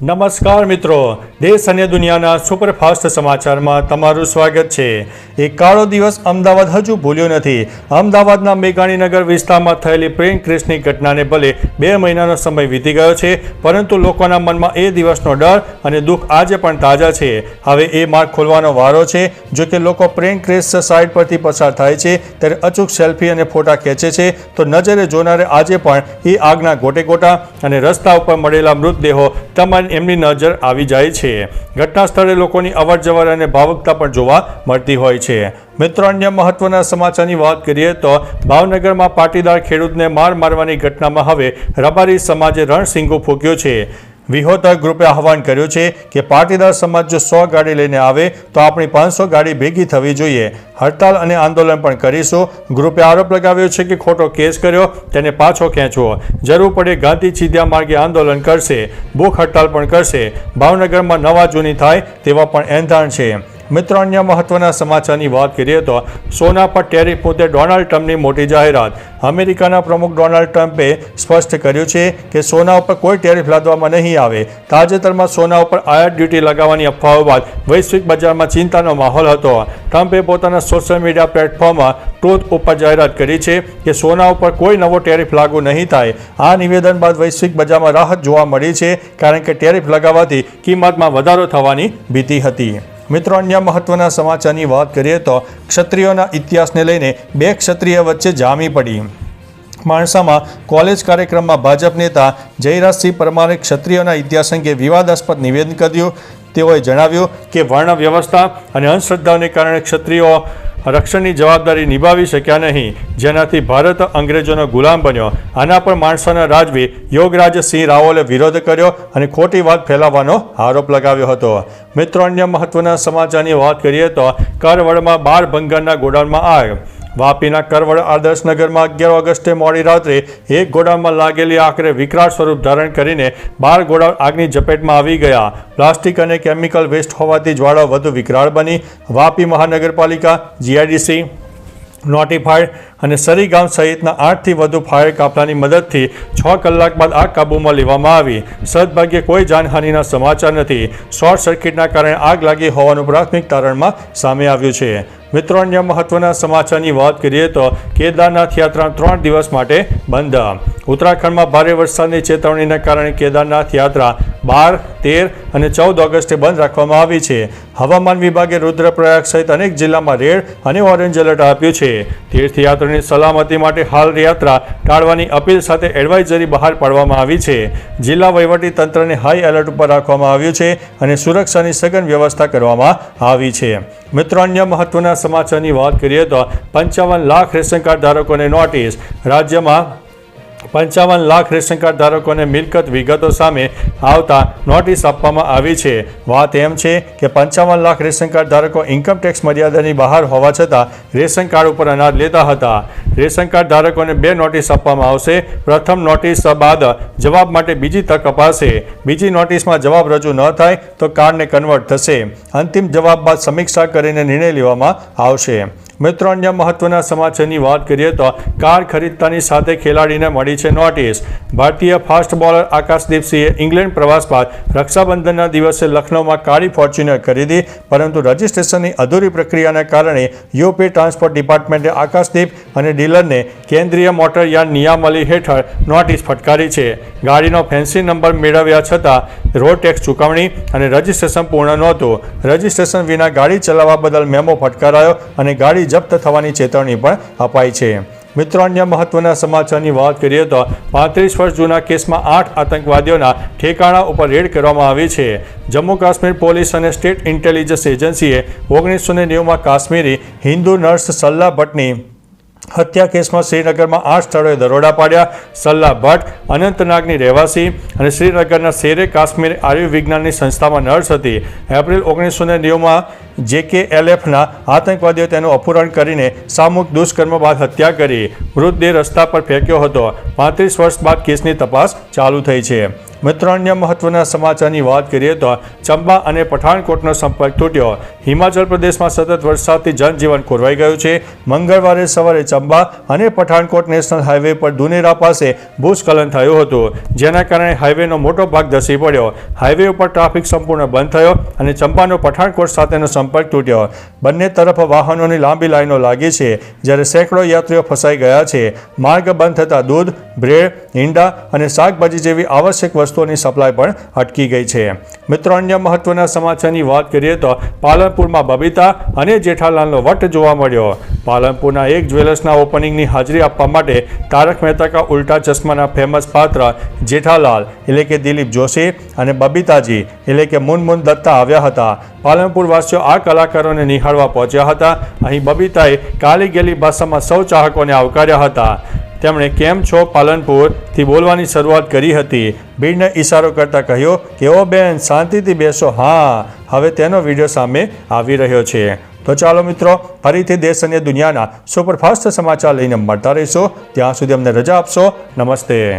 નમસ્કાર મિત્રો. દેશ અને દુનિયાના સુપરફાસ્ટ સમાચારમાં તમારું સ્વાગત છે. એક કાળો દિવસ અમદાવાદ હજુ ભૂલ્યો નથી. અમદાવાદના મેઘાણીનગર વિસ્તારમાં થયેલી પ્રેમ ક્રેશની ઘટનાને ભલે બે મહિનાનો સમય વીતી ગયો છે, પરંતુ લોકોના મનમાં એ દિવસનો ડર અને દુઃખ આજે પણ તાજા છે. હવે એ માર્ગ ખોલવાનો વારો છે. જો કે લોકો પ્રેમ ક્રેશ સાઇટ પરથી પસાર થાય છે, ત્યારે અચૂક સેલ્ફી અને ફોટા ખેંચે છે, તો નજરે જોનારે આજે પણ એ આગના ગોટે ગોટા અને રસ્તા ઉપર મળેલા મૃતદેહો તમારી એમની નજર આવી જાય છે. ઘટના સ્થળે લોકોની અવરજવર અને ભાવુકતા પણ જોવા મળતી હોય છે. મિત્રો, અન્ય મહત્વના સમાચારની વાત કરીએ તો ભાવનગરમાં પાટીદાર ખેડૂતને માર મારવાની ઘટનામાં હવે રબારી સમાજે રણસિંગો ફૂક્યો છે. વિહોતા ગ્રુપે આહવાન કર્યું છે કે પાટીદાર સમાજ જો સો ગાડી લઈને આવે, તો આપણી પાંચસો ગાડી ભેગી થવી જોઈએ. હડતાલ અને આંદોલન પણ કરીશું. ગ્રુપે આરોપ લગાવ્યો છે કે ખોટો કેસ કર્યો, તેને પાછો ખેંચવો. જરૂર પડે ગાંધી ચીધ્યા માર્ગે આંદોલન કરશે. ભૂખ હડતાલ પણ કરશે. ભાવનગરમાં નવા જૂની થાય તેવા પણ એંધાણ છે. મિત્રો, અન્ય મહત્વના સમાચારની વાત કરીએ તો સોના પર ટેરિફ મુદ્દે ડોનાલ્ડ ટ્રમ્પની મોટી જાહેરાત. અમેરિકાના પ્રમુખ ડોનાલ્ડ ટ્રમ્પે સ્પષ્ટ કર્યું છે કે સોના ઉપર કોઈ ટેરિફ લાદવામાં નહીં આવે. તાજેતરમાં સોના ઉપર આયાત ડ્યુટી લગાવવાની અફવાઓ બાદ વૈશ્વિક બજારમાં ચિંતાનો માહોલ હતો. ટ્રમ્પે પોતાના સોશિયલ મીડિયા પ્લેટફોર્મમાં ટ્રુથ ઉપર જાહેરાત કરી છે કે સોના ઉપર કોઈ નવો ટેરિફ લાગુ નહીં થાય. આ નિવેદન બાદ વૈશ્વિક બજારમાં રાહત જોવા મળી છે, કારણ કે ટેરિફ લગાવવાથી કિંમતમાં વધારો થવાની ભીતિ હતી. મિત્રો, અન્ય મહત્વના સમાચારની વાત કરીએ તો ક્ષત્રિયોના ઇતિહાસને લઈને બે ક્ષત્રિય વચ્ચે જામી પડી. માણસામાં કોલેજ કાર્યક્રમમાં ભાજપ નેતા જયરાજસિંહ પરમારે ક્ષત્રિયોના ઇતિહાસ અંગે વિવાદાસ્પદ નિવેદન કર્યું. તેઓએ જણાવ્યું કે વર્ણ વ્યવસ્થા અને અંધશ્રદ્ધાને કારણે ક્ષત્રિયો રક્ષણની જવાબદારી નિભાવી શક્યા નહીં. જેનાથી ભારત અંગ્રેજોનો ગુલામ બન્યો. આના પર માણસાના રાજવી યોગરાજસિંહ રાવલે વિરોધ કર્યો અને ખોટી વાત ફેલાવવાનો આરોપ લગાવ્યો હતો. મિત્રો, અન્ય મહત્વના સમાચારની વાત કરીએ તો કરવડમાં બાર ભંગારના ગોડાઉનમાં આગ. વાપીના કરવડ આદર્શનગરમાં અગિયાર ઓગસ્ટે મોડી રાત્રે એક ગોડાઉનમાં લાગેલી આખરે વિકરાળ સ્વરૂપ ધારણ કરીને બાર ગોડાઉન આગની ઝપેટમાં આવી ગયા. પ્લાસ્ટિક અને કેમિકલ વેસ્ટ હોવાથી જ્વાળા વધુ વિકરાળ બની. વાપી મહાનગરપાલિકા, જીઆઈડીસી નોટિફાઈડ અને સરીગામ સહિતના આઠથી વધુ ફાયર કાફલાની મદદથી છ કલાક બાદ આગ કાબૂમાં લેવામાં આવી. સદભાગ્યે કોઈ જાનહાનિના સમાચાર નથી. શોર્ટ સર્કિટના કારણે આગ લાગી હોવાનું પ્રાથમિક તારણમાં સામે આવ્યું છે. મિત્રો, અન્ય મહત્વના સમાચારની વાત કરીએ તો કેદારનાથ યાત્રા ત્રણ દિવસ માટે બંધ. ઉત્તરાખંડમાં ભારે વરસાદની ચેતવણીના કારણે કેદારનાથ યાત્રા બાર, તેર અને ચૌદ ઓગસ્ટે બંધ રાખવામાં આવી છે. હવામાન વિભાગે રુદ્રપ્રયાગ સહિત અનેક જિલ્લામાં રેડ અને ઓરેન્જ એલર્ટ આપ્યું છે. તીર્થયાત્રીની સલામતી માટે હાલ યાત્રા ટાળવાની અપીલ સાથે એડવાઇઝરી બહાર પાડવામાં આવી છે. જિલ્લા વહીવટી તંત્રને હાઈ એલર્ટ ઉપર રાખવામાં આવ્યું છે અને સુરક્ષાની સઘન વ્યવસ્થા કરવામાં આવી છે. મિત્રો, અન્ય મહત્વના સમાચારની વાત કરીએ તો પંચાવન લાખ રેશન કાર્ડ ધારકોને નોટિસ. રાજ્યમાં પંચાવન લાખ રેશન કાર્ડ ધારકોને મિલકત વિગતો સામે આવતા નોટિસ આપવામાં આવી છે. વાત એમ છે કે પંચાવન લાખ રેશન કાર્ડ ધારકો ઇન્કમટેક્સ મર્યાદાની બહાર હોવા છતાં રેશન કાર્ડ ઉપર અનાજ લેતા હતા. રેશન કાર્ડ ધારકોને બે નોટિસ આપવામાં આવશે. પ્રથમ નોટિસ બાદ જવાબ માટે બીજી તક અપાશે. બીજી નોટિસમાં જવાબ રજૂ ન થાય તો કાર્ડને કન્વર્ટ થશે. અંતિમ જવાબ બાદ સમીક્ષા કરીને નિર્ણય લેવામાં આવશે. મિત્રો, અન્ય મહત્વના સમાચારની વાત કરીએ તો કાર ખરીદતાની સાથે ખેલાડીને મળી છે નોટિસ. ભારતીય ફાસ્ટ બોલર આકાશદીપસિંહે ઇંગ્લેન્ડ પ્રવાસ બાદ રક્ષાબંધનના દિવસે લખનૌમાં કાળી ફોર્ચ્યુનર ખરીદી, પરંતુ રજિસ્ટ્રેશનની અધૂરી પ્રક્રિયાના કારણે યુપી ટ્રાન્સપોર્ટ ડિપાર્ટમેન્ટે આકાશદીપ અને ડીલરને કેન્દ્રીય મોટર યાન નિયામલી હેઠળ નોટિસ ફટકારી છે. ગાડીનો ફેન્સી નંબર મેળવ્યા છતાં રોડ ટેક્સ ચૂકવણી અને રજિસ્ટ્રેશન પૂર્ણ નહોતું. રજિસ્ટ્રેશન વિના ગાડી ચલાવવા બદલ મેમો ફટકારાયો અને ગાડી જપ્ત થવાની ચેતવણી પણ અપાઈ છે. મિત્રો, અન્ય મહત્વના સમાચારની વાત કરીએ તો પાંત્રીસ વર્ષ જૂના કેસમાં આઠ આતંકવાદીઓના ઠેકાણા ઉપર રેડ કરવામાં આવી છે. જમ્મુ કાશ્મીર પોલીસ અને સ્ટેટ ઇન્ટેલિજન્સ એજન્સીએ ઓગણીસો ને નેવુંમાં કાશ્મીરી હિન્દુ નર્સ સલ્લા ભટ્ટની હત્યા કેસમાં શ્રીનગરમાં આઠ સ્થળોએ દરોડા પાડ્યા. સલ્લા ભટ્ટ, અનંતનાગની રહેવાસી અને શ્રીનગરના શેરે કાશ્મીર આયુર્વિજ્ઞાનની સંસ્થામાં નર્સ હતી. એપ્રિલ ઓગણીસો ને નેવુંમાં જેકેએલએફના આતંકવાદીઓ તેનું અપહરણ કરીને સામૂહિક દુષ્કર્મ બાદ હત્યા કરી. મૃતદેહ રસ્તા પર ફેંક્યો હતો. પાંત્રીસ વર્ષ બાદ કેસની તપાસ ચાલુ થઈ છે. મિત્રો અન્ય મહત્વના સમાચારની વાત કરીએ તો ચંબા અને પઠાણકોટનો સંપર્ક તૂટ્યો. હિમાચલ પ્રદેશમાં સતત વરસાદથી જનજીવન ખોરવાઈ ગયું છે. મંગળવારે સવારે ચંબા અને પઠાણકોટ નેશનલ હાઈવે પર દુનેરા પાસે ભૂસ્ખલન થયું હતું, જેના કારણે હાઈ હાઈવેનો મોટો ભાગ ધસી પડ્યો. હાઈવે ઉપર ટ્રાફિક સંપૂર્ણ બંધ થયો અને ચંપાનો પઠાણકોટ સાથેનો સંપર્ક તૂટ્યો. બંને તરફ વાહનોની લાંબી લાઈનો લાગી છે, જ્યારે સેંકડો યાત્રીઓ ફસાઈ ગયા છે. માર્ગ બંધ થતાં દૂધ, બ્રેડ, ઈંડા અને શાકભાજી જેવી આવશ્યક વસ્તુઓની સપ્લાય પણ અટકી ગઈ છે. મિત્રો, અન્ય મહત્વના સમાચારની વાત કરીએ તો પાલનપુરમાં બબીતા અને જેઠાલાલનો વટ જોવા મળ્યો. પાલનપુરના એક જ્વેલર્સના ઓપનિંગની હાજરી આપવા માટે તારક મહેતા કા ઉલ્ટા ચશ્માના ફેમસ પાત્ર જેઠાલાલ, એટલે કે દિલીપ જોશી અને બબીતાજી, એટલે કે મુનમુન દત્તા આવ્યા હતા. પાલનપુરવાસીઓ આ કલાકારોને નિહાળવા પહોંચ્યા હતા. અહીં બબીતાએ કાલી ગેલી ભાષામાં સૌ ચાહકોને આવકાર્યા હતા. તેમણે કેમ છો પાલનપુરથી બોલવાની શરૂઆત કરી હતી? ભીડને ઇશારો કરતા કહ્યું કે, ઓ બેન, શાંતિથી બેસો. હા. હવે તેનો વીડિયો સામે આવી રહ્યો છે. તો ચાલો મિત્રો, ફરીથી દેશ અને દુનિયાના સુપરફાસ્ટ સમાચાર લઈને મળતા રહીશું. ત્યાં સુધી અમને રજા આપશો. નમસ્તે.